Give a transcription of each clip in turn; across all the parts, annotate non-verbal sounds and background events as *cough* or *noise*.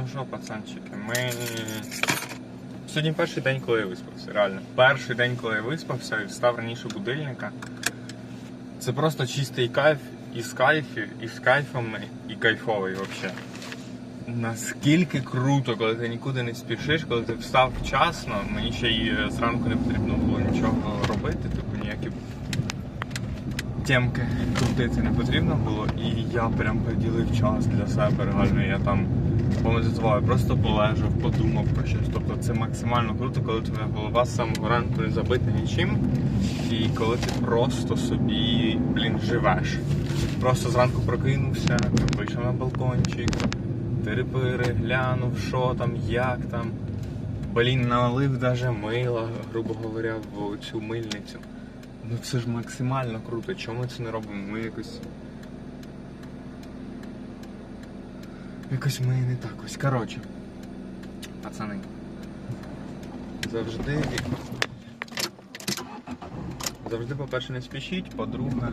Ну що, пацанчики, ми. Сьогодні перший день, коли я виспався, реально. Перший день, коли я виспався і встав раніше будильника. Це просто чистий кайф із кайфів, і з кайфами, і кайфовий взагалі. Наскільки круто, коли ти нікуди не спішиш, коли ти встав вчасно, мені ще й зранку не потрібно було нічого робити, типу ніякі темки крутити не потрібно було, і я прям приділив час для себе. Реально, я там помедитував, просто полежав, подумав про щось. Тобто це максимально круто, коли твоя голова з самого ранку не забита нічим, і коли ти просто собі, блін, живеш. Просто зранку прокинувся, вийшов на балкончик, тири-пири, глянув, що там, як там. Блін, налив даже мила, грубо говоря, в цю мильницю. Ну це ж максимально круто. Чому ми це не робимо? Ми якось. Якось ми не так ось. Коротше. Пацани. Завжди. Завжди, по-перше, не спішіть, по-друге.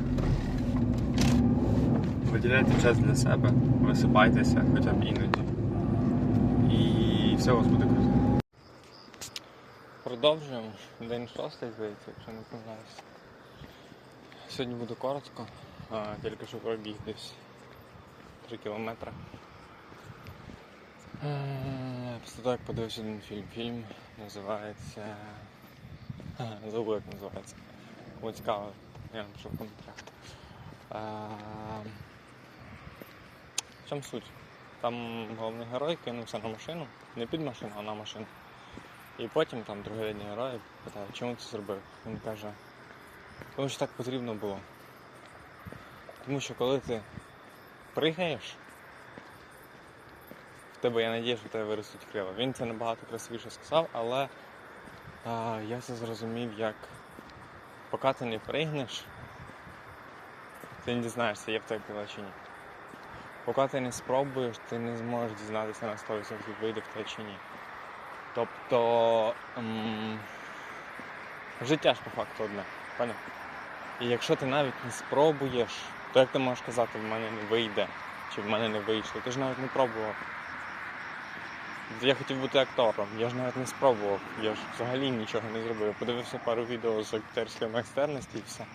Виділяйте час для себе, висипайтеся хоча б іноді. І все у вас буде круто. Продовжуємо. День шостий, здається, якщо не помиляюся. Сьогодні буде коротко, а, тільки що пробіг десь 3 кілометри. Того, як подивився один фільм. Фільм називається. *laughs* Забув, як називається. Кому цікаво, я напишу в коментарях. В чому суть? Там головний герой кинувся на машину, не під машину, а на машину. І потім там другорядні герої питають, чому ти зробив? Він каже, тому що так потрібно було. Тому що коли ти пригаєш, тебе я надію, що в тебе виростуть крила. Він це набагато красивіше сказав, але а, я це зрозумів як поки ти не пригнеш, ти не дізнаєшся, є в тебе крила чи ні. Поки ти не спробуєш, ти не зможеш дізнатися на 100% вийде в тебе чи ні. Тобто м, життя ж по факту одне, поняв? І якщо ти навіть не спробуєш, то як ти можеш казати, в мене не вийде, чи в мене не вийшло, ти ж навіть не пробував. Я хотів бути актором, я ж навіть не спробував, я ж взагалі нічого не зробив. Подивився пару відео з акторської майстерності і все.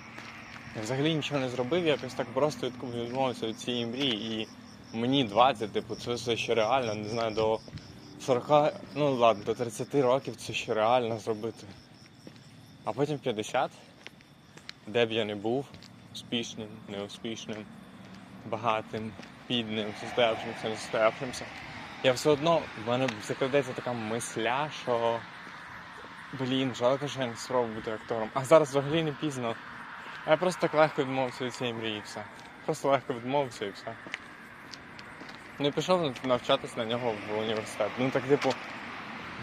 Я взагалі нічого не зробив, я якось так просто від- відмовився від цієї мрії. І мені 20, типу, це все ще реально, не знаю, до 40, ну ладно, до 30 років це ще реально зробити. А потім 50, де б я не був, успішним, неуспішним, багатим, бідним, состоявшимся, не. Я все одно, в мене закрадеться така мисля, що блін, жалко, що я не спробував бути актором. А зараз взагалі не пізно. Я просто так легко відмовився від цієї мрії і все. Просто легко відмовився і все. Ну і пішов навчатись на нього в університет. Ну так типу,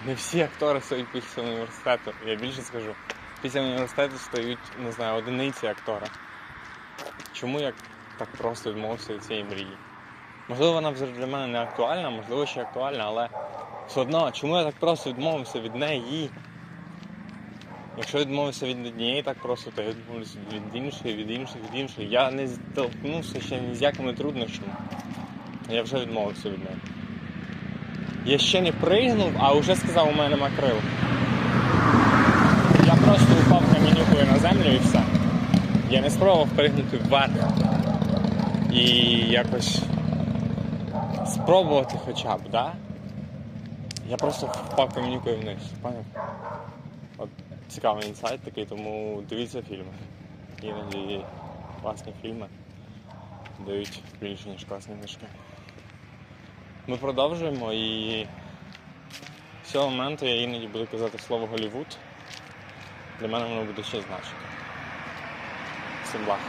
не всі актори стають після університету. Я більше скажу. Після університету стають, не знаю, одиниці актора. Чому я так просто відмовився від цієї мрії? Можливо, вона вже для мене не актуальна, можливо, ще актуальна, але все одно, чому я так просто відмовився від неї? Якщо відмовився від однієї так просто, то я відмовлюся від іншої, від іншої, від іншої. Я не зіштовхнувся ще ні з якими труднощами. Я вже відмовився від неї. Я ще не пригнув, а вже сказав, у мене нема. Я просто упав камінюкою на землю і все. Я не спробував пригнути вверх. І якось спробувати хоча б, да? Я просто впав камінюкою вниз. Поняв? От цікавий інсайт такий, тому дивіться фільми. Іноді класні фільми дають більше, ніж класні книжки. Ми продовжуємо і з цього моменту я іноді буду казати слово Голівуд. Для мене воно буде ще значити. Всім благ.